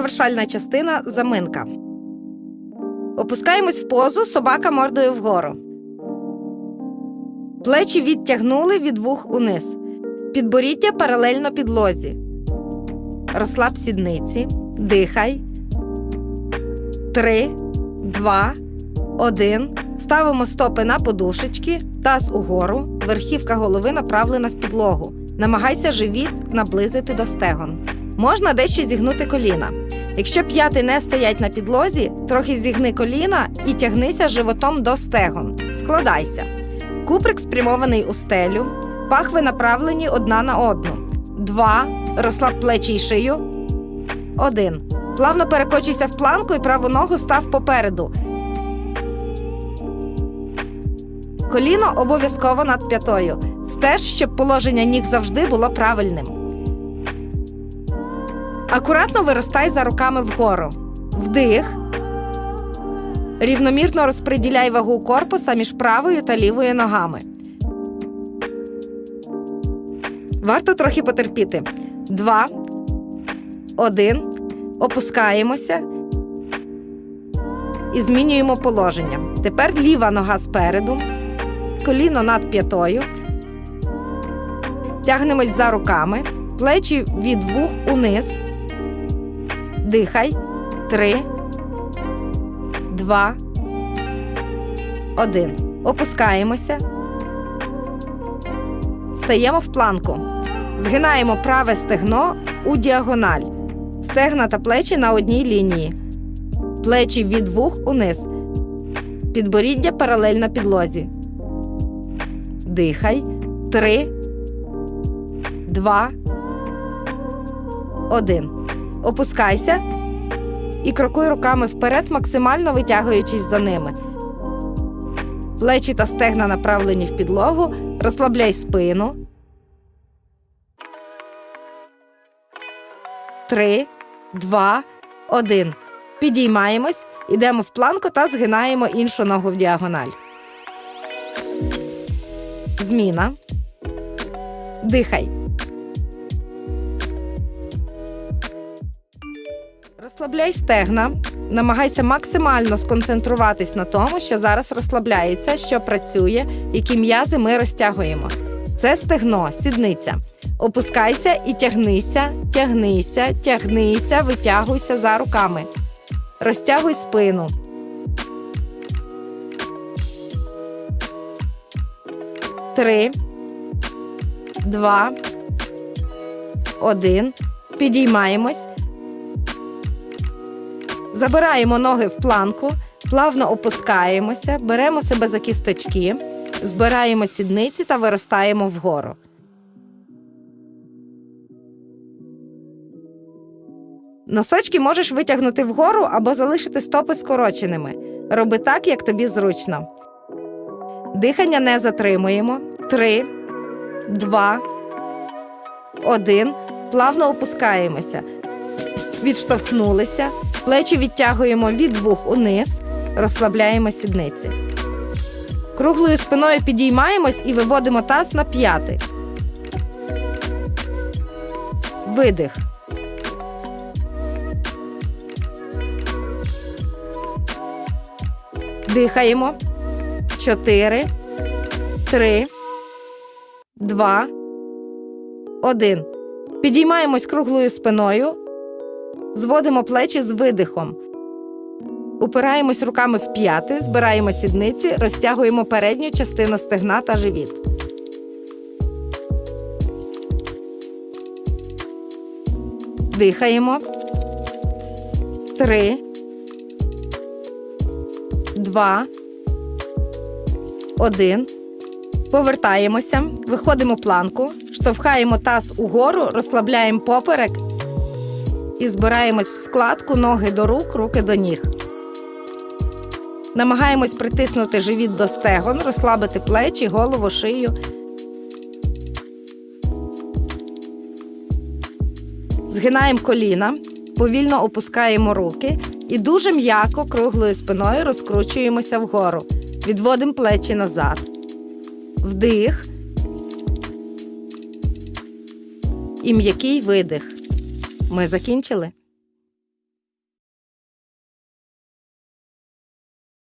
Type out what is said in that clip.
Завершальна частина заминка. Опускаємось в позу, собака мордою вгору. Плечі відтягнули від вух униз. Підборіддя паралельно підлозі. Розслаб сідниці. Дихай. Три, два, один. Ставимо стопи на подушечки, таз угору, верхівка голови направлена в підлогу. Намагайся живіт наблизити до стегон. Можна дещо зігнути коліна. Якщо п'яти не стоять на підлозі, трохи зігни коліна і тягнися животом до стегон. Складайся. Куприк спрямований у стелю, пахви направлені одна на одну. Два. Розслаб плечі й шию. Один. Плавно перекочуйся в планку і праву ногу став попереду. Коліно обов'язково над п'ятою. Стеж, щоб положення ніг завжди було правильним. Акуратно виростай за руками вгору. Вдих. Рівномірно розподіляй вагу корпуса між правою та лівою ногами. Варто трохи потерпіти. Два. Один. Опускаємося. І змінюємо положення. Тепер ліва нога спереду. Коліно над п'ятою. Тягнемось за руками. Плечі від вух униз. Дихай. Три. Два. Один. Опускаємося. Стаємо в планку. Згинаємо праве стегно у діагональ. Стегна та плечі на одній лінії. Плечі від вух униз. Підборіддя паралельно підлозі. Дихай. Три. Два. Один. Опускайся і крокуй руками вперед, максимально витягуючись за ними. Плечі та стегна направлені в підлогу. Розслабляй спину. Три, два, один. Підіймаємось, йдемо в планку та згинаємо іншу ногу в діагональ. Зміна. Дихай. Розслабляй стегна. Намагайся максимально сконцентруватись на тому, що зараз розслабляється, що працює, які м'язи ми розтягуємо. Це стегно, сідниця. Опускайся і тягнися, тягнися, тягнися, витягуйся за руками. Розтягуй спину. Три, два, один. Підіймаємось. Забираємо ноги в планку, плавно опускаємося, беремо себе за кісточки, збираємо сідниці та виростаємо вгору. Носочки можеш витягнути вгору або залишити стопи скороченими. Роби так, як тобі зручно. Дихання не затримуємо. Три, два, один. Плавно опускаємося. Відштовхнулися. Плечі відтягуємо від вух униз, розслабляємо сідниці. Круглою спиною підіймаємось і виводимо таз на п'яти. Видих. Дихаємо. Чотири, три, два, один. Підіймаємось круглою спиною. Зводимо плечі з видихом. Упираємось руками в п'яти, збираємо сідниці, розтягуємо передню частину стегна та живіт. Дихаємо. Три. Два. Один. Повертаємося. Виходимо планку. Штовхаємо таз угору, розслабляємо поперек і збираємось в складку ноги до рук, руки до ніг. Намагаємось притиснути живіт до стегон, розслабити плечі, голову, шию. Згинаємо коліна, повільно опускаємо руки і дуже м'яко круглою спиною розкручуємося вгору. Відводимо плечі назад. Вдих. І м'який видих. Ми закінчили.